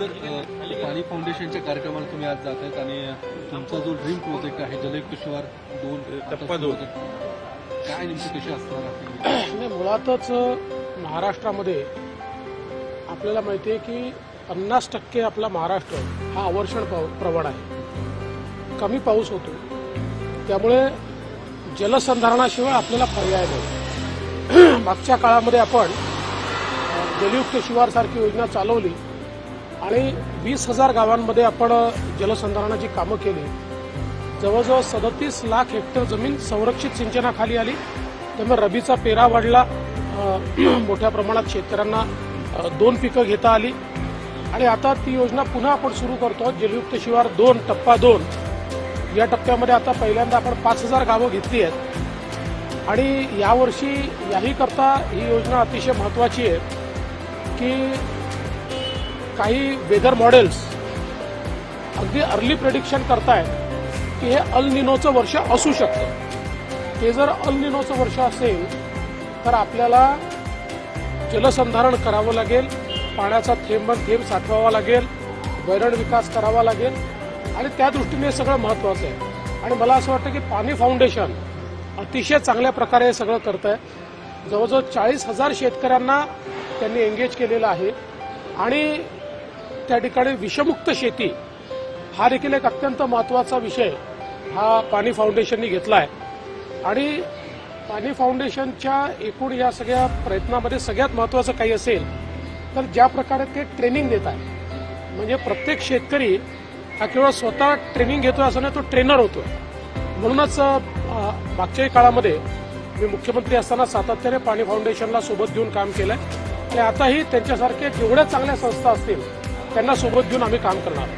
तर अ, पाणी फाउंडेशनच्या कार्यक्रमाला तुम्ही आज जात आहेत आणि तुमचा जो ड्रीम प्रोजेक्ट आहे जलयुक्त शिवार दोन टप्पा दोन. सुरू होतं. काय नेमकी कशी असणार नाही मुळातच महाराष्ट्रामध्ये आपल्याला माहिती आहे की पन्नास टक्के आपला महाराष्ट्र हा अवर्षण पाव प्रवण आहे. कमी पाऊस होतो. त्यामुळे जलसंधारणाशिवाय आपल्याला पर्याय नाही. मागच्या काळामध्ये आपण जलयुक्त शिवारसारखी योजना चालवली. आणि वीस हजार गावांमध्ये आपण जलसंधारणाची कामं केली. जवळजवळ सदतीस लाख हेक्टर जमीन संरक्षित सिंचनाखाली आली. त्यामुळे रबीचा पेरा वाढला. मोठ्या प्रमाणात शेतकऱ्यांना दोन पिकं घेता आली. आणि आता ती योजना पुन्हा आपण सुरू करतो. जलयुक्त शिवार दोन टप्पा दोन. या टप्प्यामध्ये आता पहिल्यांदा आपण पाच हजार गावं घेतली आहेत. आणि यावर्षी याही करता ही योजना अतिशय महत्वाची आहे की काही वेदर मॉडेल्स अगदी अर्ली प्रेडिक्शन करतायत की हे अल निनोचं वर्ष असू शकतं. ते जर अल निनोचं वर्ष असेल तर आपल्याला जलसंधारण करावं लागेल पाण्याचा थेंब थेंब साठवावा लागेल वैरण विकास करावा लागेल आणि त्या दृष्टीने हे सगळं महत्वाचं आहे. आणि मला असं वाटतं की पाणी फाउंडेशन अतिशय चांगल्या प्रकारे हे सगळं करत आहे जवळजवळ चाळीस हजार शेतकऱ्यांना त्यांनी एंगेज केलेलं आहे. आणि त्या ठिकाणी विषमुक्त शेती हा देखील एक अत्यंत महत्त्वाचा विषय हा पाणी फाउंडेशननी घेतला आहे आणि पाणी फाउंडेशनच्या एकूण या सगळ्या प्रयत्नामध्ये सगळ्यात महत्वाचं काही असेल तर ज्या प्रकारे ते ट्रेनिंग देत आहे. म्हणजे प्रत्येक शेतकरी हा केवळ स्वतः ट्रेनिंग घेतोय असं नाही तो ट्रेनर होतोय. म्हणूनच मागच्याही काळामध्ये मी मुख्यमंत्री असताना सातत्याने पाणी फाउंडेशनला सोबत घेऊन काम केलंय. आणि आताही त्यांच्यासारख्या जेवढ्या चांगल्या संस्था असतील त्यांना सोबत घेऊन आम्ही काम करणार. आहोत